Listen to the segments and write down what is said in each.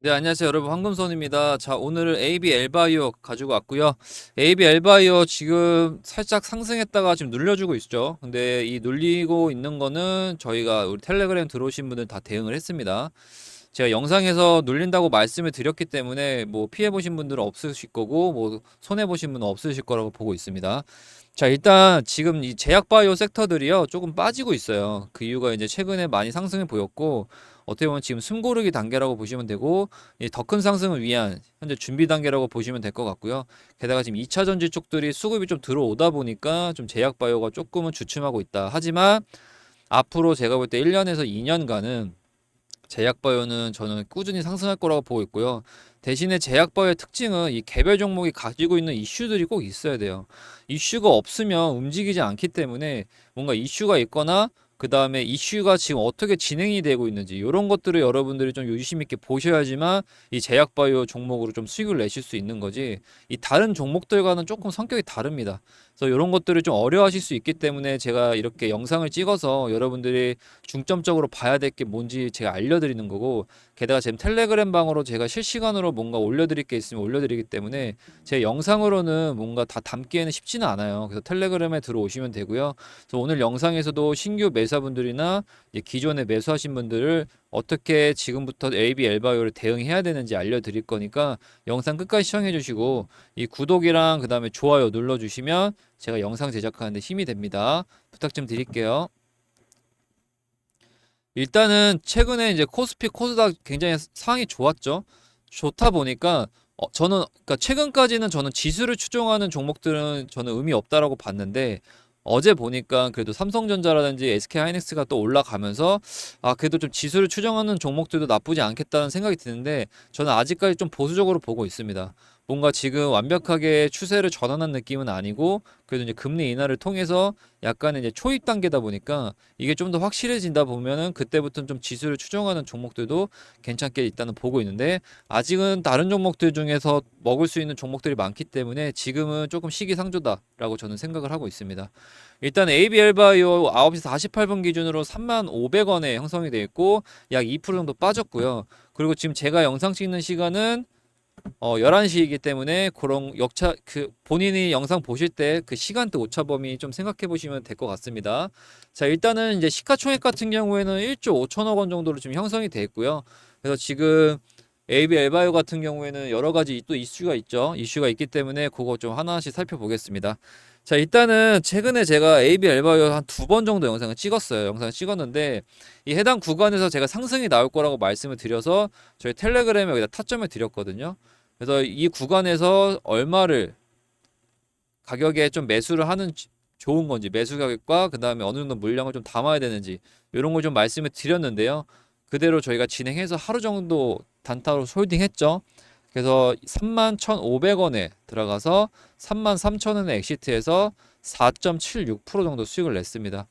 네, 안녕하세요. 여러분. 황금손입니다. 자, 오늘은 AB 엘바이오 가지고 왔고요. AB 엘바이오 지금 살짝 상승했다가 지금 눌려주고 있죠. 근데 이 눌리고 있는 거는 저희가 우리 텔레그램 들어오신 분들 다 대응을 했습니다. 제가 영상에서 눌린다고 말씀을 드렸기 때문에 뭐 피해 보신 분들은 없으실 거고 뭐 손해 보신 분은 없으실 거라고 보고 있습니다. 자, 일단 지금 이 제약 바이오 섹터들이요. 조금 빠지고 있어요. 그 이유가 이제 최근에 많이 상승을 보였고 어떻게 보면 지금 숨고르기 단계라고 보시면 되고 더 큰 상승을 위한 현재 준비 단계라고 보시면 될 것 같고요. 게다가 지금 2차 전지 쪽들이 수급이 좀 들어오다 보니까 좀 제약 바이오가 조금은 주춤하고 있다. 하지만 앞으로 제가 볼 때 1년에서 2년간은 제약바이오는 저는 꾸준히 상승할 거라고 보고 있고요. 대신에 제약바이오의 특징은 이 개별 종목이 가지고 있는 이슈들이 꼭 있어야 돼요. 이슈가 없으면 움직이지 않기 때문에 뭔가 이슈가 있거나 그 다음에 이슈가 지금 어떻게 진행이 되고 있는지 이런 것들을 여러분들이 좀 유심 있게 보셔야지만 이 제약바이오 종목으로 좀 수익을 내실 수 있는 거지 이 다른 종목들과는 조금 성격이 다릅니다. 그래서 이런 것들을 좀 어려워하실 수 있기 때문에 제가 이렇게 영상을 찍어서 여러분들이 중점적으로 봐야 될 게 뭔지 제가 알려드리는 거고 게다가 지금 텔레그램 방으로 제가 실시간으로 뭔가 올려드릴 게 있으면 올려드리기 때문에 제 영상으로는 뭔가 다 담기에는 쉽지는 않아요. 그래서 텔레그램에 들어오시면 되고요. 그래서 오늘 영상에서도 신규 매수자분들이나 기존에 매수하신 분들을 어떻게 지금부터 AB 엘바이오를 대응해야 되는지 알려드릴 거니까 영상 끝까지 시청해 주시고 이 구독이랑 그 다음에 좋아요 눌러주시면 제가 영상 제작하는데 힘이 됩니다. 부탁 좀 드릴게요. 일단은 최근에 이제 코스피 코스닥 굉장히 상황이 좋았죠. 좋다 보니까 어, 저는 그러니까 최근까지는 저는 지수를 추종하는 종목들은 저는 의미 없다라고 봤는데 어제 보니까 그래도 삼성전자라든지 SK하이닉스가 또 올라가면서 아 그래도 좀 지수를 추정하는 종목들도 나쁘지 않겠다는 생각이 드는데 저는 아직까지 좀 보수적으로 보고 있습니다. 뭔가 지금 완벽하게 추세를 전환한 느낌은 아니고 그래도 이제 금리 인하를 통해서 약간 이제 초입 단계다 보니까 이게 좀 더 확실해진다 보면은 그때부터는 좀 지수를 추정하는 종목들도 괜찮게 일단은 보고 있는데 아직은 다른 종목들 중에서 먹을 수 있는 종목들이 많기 때문에 지금은 조금 시기상조다라고 저는 생각을 하고 있습니다. 일단 ABL바이오 9시 48분 기준으로 3만 500원에 형성이 되어 있고 약 2% 정도 빠졌고요. 그리고 지금 제가 영상 찍는 시간은 어 11시이기 때문에 그런 역차 그 본인이 영상 보실 때 그 시간대 오차 범위 좀 생각해 보시면 될 것 같습니다. 자, 일단은 이제 시가총액 같은 경우에는 1조 5천억 원 정도로 지금 형성이 돼 있고요. 그래서 지금 AB 엘바이오 같은 경우에는 여러 가지 또 이슈가 있죠. 이슈가 있기 때문에 그거 좀 하나씩 살펴보겠습니다. 자, 일단은 최근에 제가 AB 엘바이오 한 두 번 정도 영상을 찍었어요. 영상을 찍었는데 이 해당 구간에서 제가 상승이 나올 거라고 말씀을 드려서 저희 텔레그램에 여기다 타점을 드렸거든요. 그래서 이 구간에서 얼마를 가격에 좀 매수를 하는 좋은 건지 매수 가격과 그 다음에 어느 정도 물량을 좀 담아야 되는지 이런 걸 좀 말씀을 드렸는데요. 그대로 저희가 진행해서 하루 정도 단타로 홀딩했죠. 그래서 31,500원에 들어가서 33,000원에 엑시트해서 4.76% 정도 수익을 냈습니다.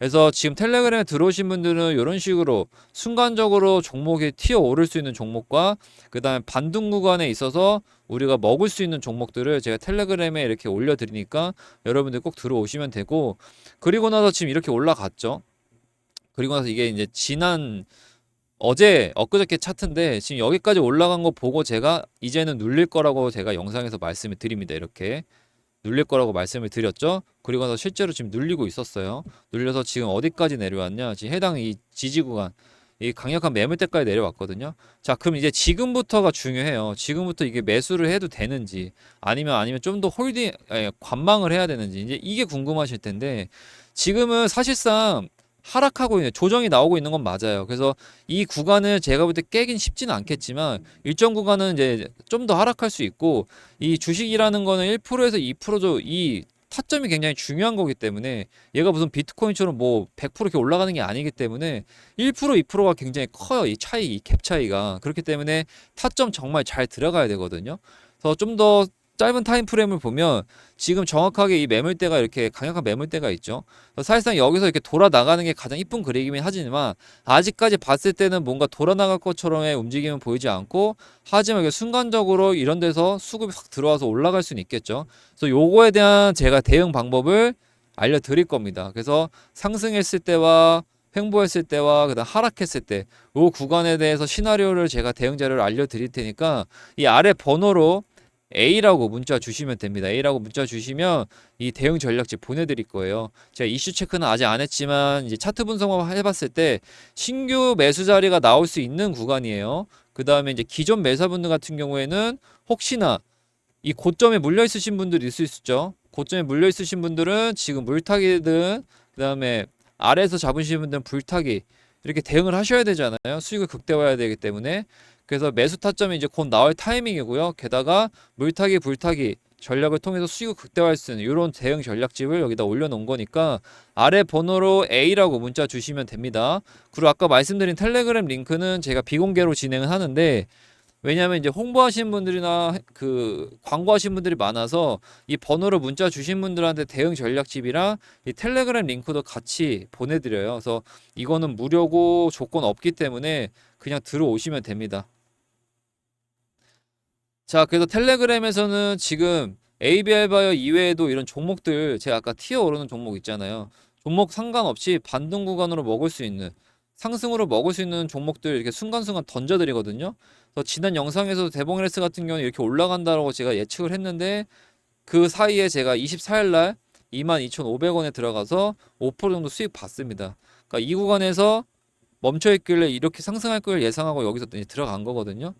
그래서 지금 텔레그램에 들어오신 분들은 이런 식으로 순간적으로 종목이 튀어 오를 수 있는 종목과 그 다음에 반등 구간에 있어서 우리가 먹을 수 있는 종목들을 제가 텔레그램에 이렇게 올려 드리니까 여러분들 꼭 들어오시면 되고 그리고 나서 지금 이렇게 올라갔죠. 그리고 나서 이게 이제 지난 어제 엊그저께 차트인데 지금 여기까지 올라간 거 보고 제가 이제는 눌릴 거라고 제가 영상에서 말씀을 드립니다. 이렇게 눌릴 거라고 말씀을 드렸죠. 그리고 나서 실제로 지금 눌리고 있었어요. 눌려서 지금 어디까지 내려왔냐? 지금 해당 이 지지 구간 이 강력한 매물대까지 내려왔거든요. 자, 그럼 이제 지금부터가 중요해요. 지금부터 이게 매수를 해도 되는지 아니면 아니면 좀 더 홀딩 에, 관망을 해야 되는지 이제 이게 궁금하실 텐데 지금은 사실상 하락하고 있는 조정이 나오고 있는 건 맞아요. 그래서 이 구간을 제가 볼 때 깨긴 쉽지는 않겠지만 일정 구간은 이제 좀 더 하락할 수 있고 이 주식이라는 거는 1%에서 2%도 이 타점이 굉장히 중요한 거기 때문에 얘가 무슨 비트코인처럼 뭐 100% 이렇게 올라가는 게 아니기 때문에 1% 2%가 굉장히 커요. 이 차이, 이 갭 차이가. 그렇기 때문에 타점 정말 잘 들어가야 되거든요. 그래서 좀더 짧은 타임 프레임을 보면 지금 정확하게 이 매물대가 이렇게 강력한 매물대가 있죠. 사실상 여기서 이렇게 돌아 나가는 게 가장 이쁜 그림이긴 하지만 아직까지 봤을 때는 뭔가 돌아 나갈 것처럼의 움직임은 보이지 않고 하지만 이게 순간적으로 이런 데서 수급이 확 들어와서 올라갈 수는 있겠죠. 그래서 요거에 대한 제가 대응 방법을 알려드릴 겁니다. 그래서 상승했을 때와 횡보했을 때와 그다음 하락했을 때 이 구간에 대해서 시나리오를 제가 대응 자료를 알려드릴 테니까 이 아래 번호로 A라고 문자 주시면 됩니다. A라고 문자 주시면 이 대응 전략지 보내드릴 거예요. 제가 이슈 체크는 아직 안 했지만 이제 차트 분석만 해봤을 때 신규 매수 자리가 나올 수 있는 구간이에요. 그 다음에 이제 기존 매사분들 같은 경우에는 혹시나 이 고점에 물려 있으신 분들이 있을 수 있죠. 고점에 물려 있으신 분들은 지금 물타기든 그 다음에 아래에서 잡으시는 분들은 불타기 이렇게 대응을 하셔야 되잖아요. 수익을 극대화해야 되기 때문에 그래서 매수 타점이 이제 곧 나올 타이밍이고요. 게다가 물타기 불타기 전략을 통해서 수익을 극대화할 수 있는 이런 대응 전략집을 여기다 올려놓은 거니까 아래 번호로 A라고 문자 주시면 됩니다. 그리고 아까 말씀드린 텔레그램 링크는 제가 비공개로 진행을 하는데 왜냐하면 이제 홍보하시는 분들이나 그 광고하시는 분들이 많아서 이 번호로 문자 주신 분들한테 대응 전략집이랑 이 텔레그램 링크도 같이 보내드려요. 그래서 이거는 무료고 조건 없기 때문에 그냥 들어오시면 됩니다. 자, 그래서 텔레그램에서는 지금 ABR 바이어 이외에도 이런 종목들 제가 아까 티어 오르는 종목 있잖아요. 종목 상관없이 반등 구간으로 먹을 수 있는 상승으로 먹을 수 있는 종목들 이렇게 순간순간 던져드리거든요. 그래서 지난 영상에서도 대봉레스 같은 경우는 이렇게 올라간다라고 제가 예측을 했는데 그 사이에 제가 24일 날 22,500원에 들어가서 5% 정도 수익 봤습니다. 그러니까 이 구간에서 멈춰 있길래 이렇게 상승할 걸 예상하고 여기서 들어간 거거든요.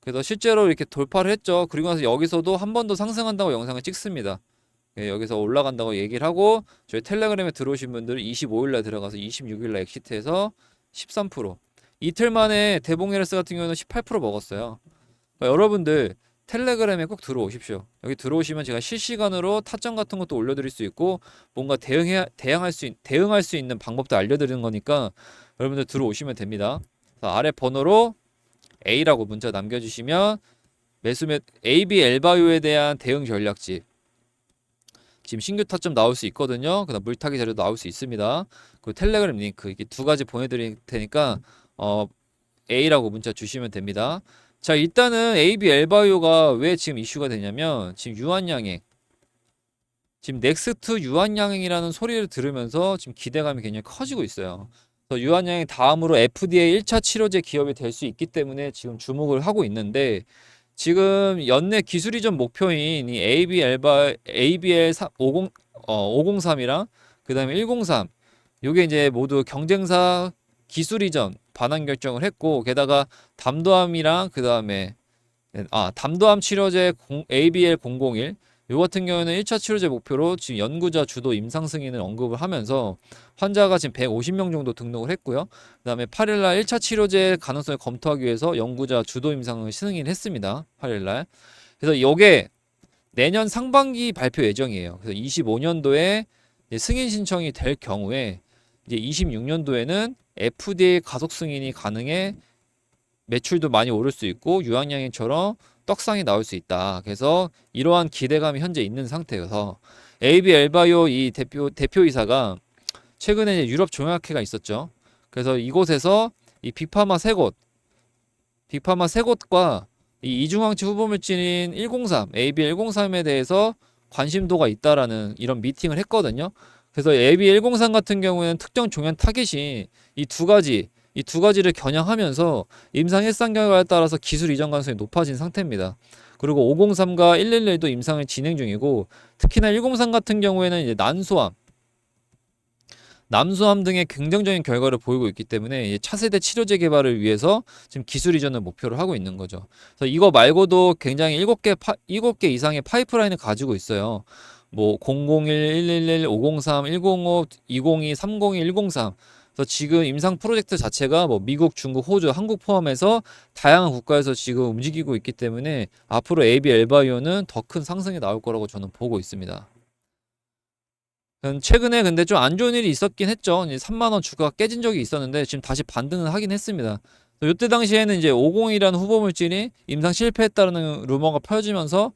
그래서 실제로 이렇게 돌파를 했죠. 그리고 나서 여기서도 한 번 더 상승한다고 영상을 찍습니다. 예, 여기서 올라간다고 얘기를 하고 저희 텔레그램에 들어오신 분들은 25일날 들어가서 26일날 엑시트해서 13% 이틀 만에 대봉에르스 같은 경우는 18% 먹었어요. 그러니까 여러분들 텔레그램에 꼭 들어오십시오. 여기 들어오시면 제가 실시간으로 타점 같은 것도 올려드릴 수 있고 뭔가 대응해 대응할 수 있- 대응할 수 있는 방법도 알려드리는 거니까 여러분들 들어오시면 됩니다. 아래 번호로 A라고 문자 남겨주시면 매수 매 AB 엘바요에 대한 대응 전략집 지금 신규 타점 나올 수 있거든요. 그다음 물타기 자료도 나올 수 있습니다. 그 텔레그램 링크 이게 두 가지 보내드릴 테니까 어 A라고 문자 주시면 됩니다. 자 일단은 AB 엘바이오가 왜 지금 이슈가 되냐면 지금 유한양행 지금 넥스트 유한양행이라는 소리를 들으면서 지금 기대감이 굉장히 커지고 있어요. 유한양행 다음으로 FDA 1차 치료제 기업이 될 수 있기 때문에 지금 주목을 하고 있는데 지금 연내 기술 이전 목표인 이 AB 엘바 ABL 50 어, 503이랑 그다음에 103 요게 이제 모두 경쟁사 기술 이전 반환 결정을 했고 게다가 담도암이랑 그다음에 아 담도암 치료제 ABL 001 요 같은 경우에는 1차 치료제 목표로 지금 연구자 주도 임상 승인을 언급을 하면서 환자가 지금 150명 정도 등록을 했고요. 그다음에 8일 날 1차 치료제 가능성을 검토하기 위해서 연구자 주도 임상을 승인했습니다. 8일 날. 그래서 요게 내년 상반기 발표 예정이에요. 그래서 25년도에 승인 신청이 될 경우에 이제 26년도에는 FDA 가속 승인이 가능해 매출도 많이 오를 수 있고 유황양행처럼 떡상이 나올 수 있다. 그래서 이러한 기대감이 현재 있는 상태여서 AB 엘바이오 이 대표 대표이사가 최근에 유럽 종약회가 있었죠. 그래서 이곳에서 이 빅파마 세 곳, 빅파마 세 곳과 이 이중항체 후보물질인 103, AB 103에 대해서 관심도가 있다라는 이런 미팅을 했거든요. 그래서 AB 103 같은 경우에는 특정 종양 타겟이 이 두 가지 이 두 가지를 겨냥하면서 임상 일상 결과에 따라서 기술 이전 가능성이 높아진 상태입니다. 그리고 503과 111도 임상을 진행 중이고 특히나 103 같은 경우에는 이제 난소암 남수암 등의 긍정적인 결과를 보이고 있기 때문에 이 차세대 치료제 개발을 위해서 지금 기술 이전을 목표로 하고 있는 거죠. 그래서 이거 말고도 굉장히 7개 파, 7개 이상의 파이프라인을 가지고 있어요. 뭐 001, 111, 503, 105, 202, 302, 103. 그래서 지금 임상 프로젝트 자체가 뭐 미국, 중국, 호주, 한국 포함해서 다양한 국가에서 지금 움직이고 있기 때문에 앞으로 AB 엘바이오는 더 큰 상승이 나올 거라고 저는 보고 있습니다. 음, 최근에 근데 좀 안 좋은 일이 있었긴 했죠. 이제 3만 원 주가가 깨진 적이 있었는데 지금 다시 반등을 하긴 했습니다. 이때 당시에는 이제 501이라는 후보 물질이 임상 실패했다는 루머가 펴지면서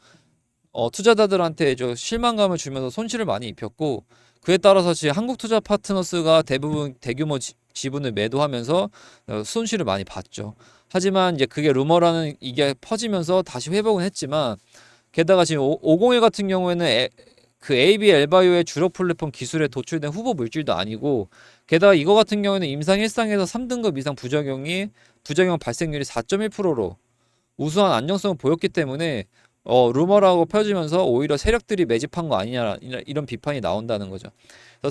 어, 투자자들한테 저 실망감을 주면서 손실을 많이 입혔고 그에 따라서 지금 한국투자 파트너스가 대부분 대규모 지, 지분을 매도하면서 어, 손실을 많이 봤죠. 하지만 이제 그게 루머라는 이게 퍼지면서 다시 회복은 했지만 게다가 지금 501 같은 경우에는 에, 그 AB 엘바이오의 주력 플랫폼 기술에 도출된 후보 물질도 아니고 게다가 이거 같은 경우에는 임상 1상에서 3등급 이상 부작용이 부작용 발생률이 4.1%로 우수한 안정성을 보였기 때문에 어, 루머라고 펴지면서 오히려 세력들이 매집한 거 아니냐 이런- 비판이 나온다는 거죠.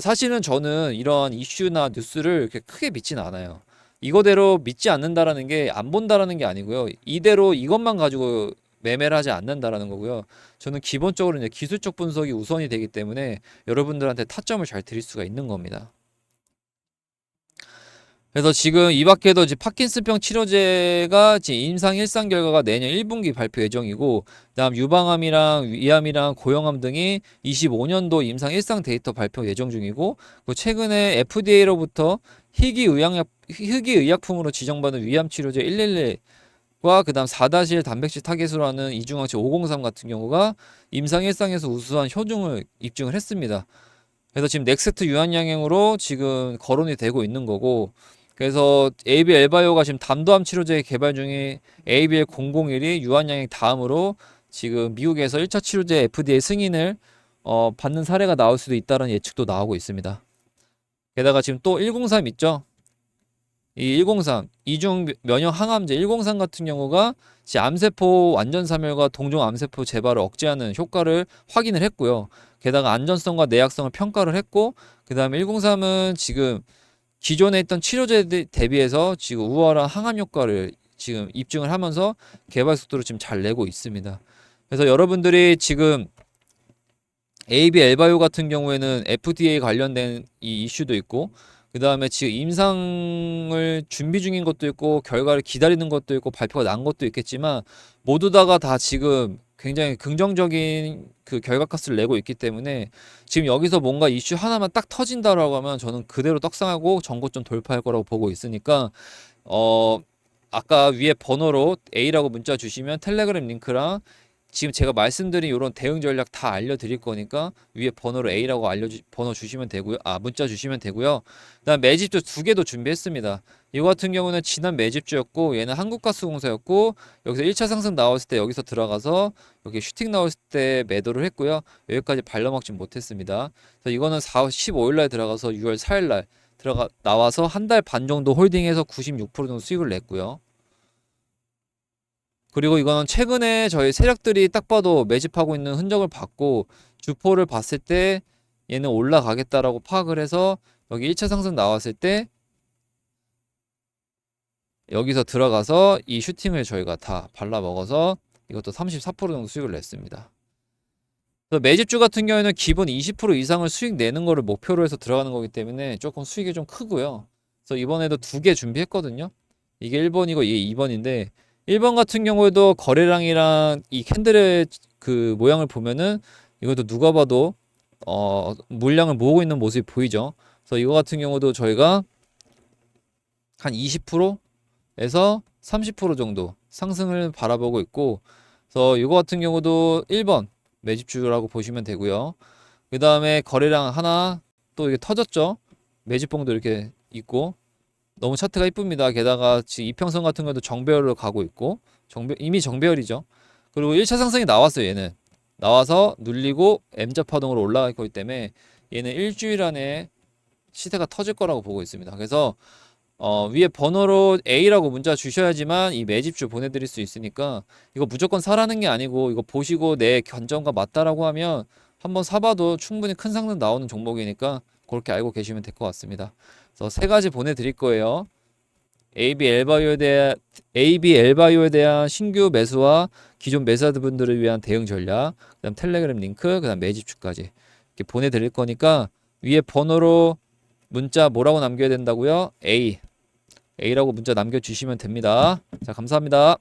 사실은 저는 이런 이슈나 뉴스를 이렇게 크게 믿진 않아요. 이거대로 믿지 않는다라는 게 안 본다라는 게 아니고요. 이대로 이것만 가지고 매매를 하지 않는다라는 거고요. 저는 기본적으로 이제 기술적 분석이 우선이 되기 때문에 여러분들한테 타점을 잘 드릴 수가 있는 겁니다. 그래서 지금 이 밖에도 이제 파킨슨병 치료제가 지금 임상 1상 결과가 내년 1분기 발표 예정이고 그다음 유방암이랑 위암이랑 고형암 등이 25년도 임상 1상 데이터 발표 예정 중이고 그 최근에 FDA로부터 희귀 의약약 희귀 의약품으로 지정받은 위암 치료제 111 과 그다음 4-1 단백질 타겟으로 하는 이중항체 503 같은 경우가 임상 1상에서 우수한 효능을 입증을 했습니다. 그래서 지금 넥스트 유한양행으로 지금 거론이 되고 있는 거고 그래서 ABL 바이오가 지금 담도암 치료제 개발 중인 ABL 001이 유한양행 다음으로 지금 미국에서 1차 치료제 FDA 승인을 어, 받는 사례가 나올 수도 있다는 예측도 나오고 있습니다. 게다가 지금 또 103 있죠? 이 103 이중 면역 항암제 103 같은 경우가 지 암세포 완전 사멸과 동종 암세포 재발을 억제하는 효과를 확인을 했고요. 게다가 안전성과 내약성을 평가를 했고 그 다음에 103은 지금 기존에 있던 치료제 대- 대비해서 지금 우월한 항암 효과를 지금 입증을 하면서 개발 속도를 지금 잘 내고 있습니다. 그래서 여러분들이 지금 AB 엘바이오 같은 경우에는 FDA 관련된 이 이슈도 있고 그 다음에 지금 임상을 준비 중인 것도 있고 결과를 기다리는 것도 있고 발표가 난 것도 있겠지만 모두 다가 다 지금 굉장히 긍정적인 그 결과값을 내고 있기 때문에 지금 여기서 뭔가 이슈 하나만 딱 터진다라고 하면 저는 그대로 떡상하고 전고점 돌파할 거라고 보고 있으니까 어 아까 위에 번호로 A라고 문자 주시면 텔레그램 링크랑 지금 제가 말씀드린 이런 대응 전략 다 알려드릴 거니까 위에 번호로 A라고 알려주 번호 주시면 되고요. 아 문자 주시면 되고요. 그다음 매집주 두 개도 준비했습니다. 이거 같은 경우는 지난 매집주였고 얘는 한국가스공사였고 여기서 1차 상승 나왔을 때 여기서 들어가서 여기 슈팅 나왔을 때 매도를 했고요. 여기까지 발라먹지 못했습니다. 그래서 이거는 4월 15일 날 들어가서 6월 4일 날 들어가 나와서 한 달 반 정도 홀딩해서 96% 정도 수익을 냈고요. 그리고 이거는 최근에 저희 세력들이 딱 봐도 매집하고 있는 흔적을 봤고 주포를 봤을 때 얘는 올라가겠다라고 파악을 해서 여기 1차 상승 나왔을 때 여기서 들어가서 이 슈팅을 저희가 다 발라 먹어서 이것도 34% 정도 수익을 냈습니다. 그래서 매집주 같은 경우에는 기본 20% 이상을 수익 내는 거를 목표로 해서 들어가는 거기 때문에 조금 수익이 좀 크고요. 그래서 이번에도 두 개 준비했거든요. 이게 1번이고 이게 2번인데 1번 같은 경우에도 거래량이랑 이 캔들의 그 모양을 보면은 이것도 누가 봐도 어 물량을 모으고 있는 모습이 보이죠. 그래서 이거 같은 경우도 저희가 한 20%에서 30% 정도 상승을 바라보고 있고 그래서 이거 같은 경우도 1번 매집주라고 보시면 되고요. 그 다음에 거래량 하나 또 이게 터졌죠. 매집봉도 이렇게 있고 너무 차트가 이쁩니다. 게다가 지금 이평선 같은 것도 정배열로 가고 있고 정배 이미 정배열이죠. 그리고 1차 상승이 나왔어요. 얘는 나와서 눌리고 M자 파동으로 올라가기 때문에 얘는 일주일 안에 시세가 터질 거라고 보고 있습니다. 그래서 어, 위에 번호로 A라고 문자 주셔야지만 이 매집주 보내드릴 수 있으니까 이거 무조건 사라는 게 아니고 이거 보시고 내 견점과 맞다라고 하면 한번 사봐도 충분히 큰 상승 나오는 종목이니까 그렇게 알고 계시면 될 것 같습니다. 그래서 세 가지 보내드릴 거예요. AB 엘바이오에 대한 AB 엘바이오에 대한 신규 매수와 기존 매수자들 분들을 위한 대응 전략, 그다음 텔레그램 링크, 그다음 매집주까지 이렇게 보내드릴 거니까 위에 번호로 문자 뭐라고 남겨야 된다고요? A A라고 문자 남겨주시면 됩니다. 자 감사합니다.